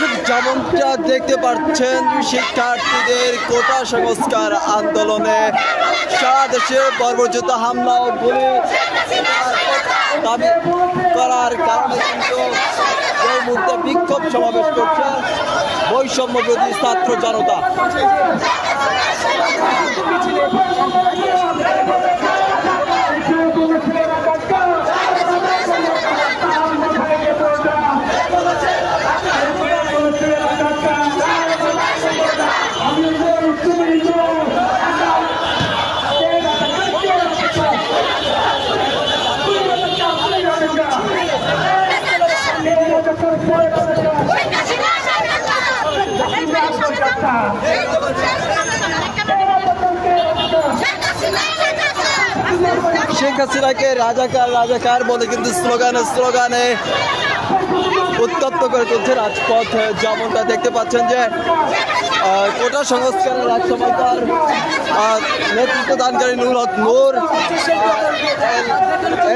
দর্শক, যেমনটা দেখতে পাচ্ছেন, শিক্ষার্থীদের কোটা সংস্কার আন্দোলনে সারা দেশে বর্বরচিত হামলা ও গুলি দাবি করার কারণে কিন্তু এই মুহূর্তে বিক্ষোভ সমাবেশ করছে যদি ছাত্র জনতা। শেখ হাসিনাকে রাজাকার রাজাকার বলে কিন্তু স্লোগানে স্লোগানে উত্তপ্ত করে তুলছে রাজপথ। যেমনটা দেখতে পাচ্ছেন যে কোটা সংস্কারের রাজসভাতার নেতৃত্ব দানকারী নুর হক নূর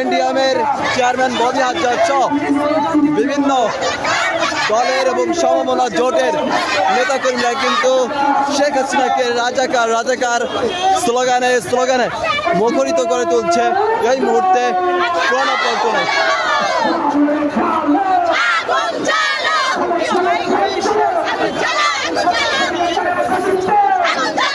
এনডিএমের চেয়ারম্যান বনি হাজার চ। বিভিন্ন দলের এবং সমমনা জোটের নেতাকর্মীরা কিন্তু শেখ হাসিনাকে রাজাকার রাজাকার স্লোগানে স্লোগানে মুখরিত করে তুলছে। এই মুহূর্তে প্রণাপনে আনন্দ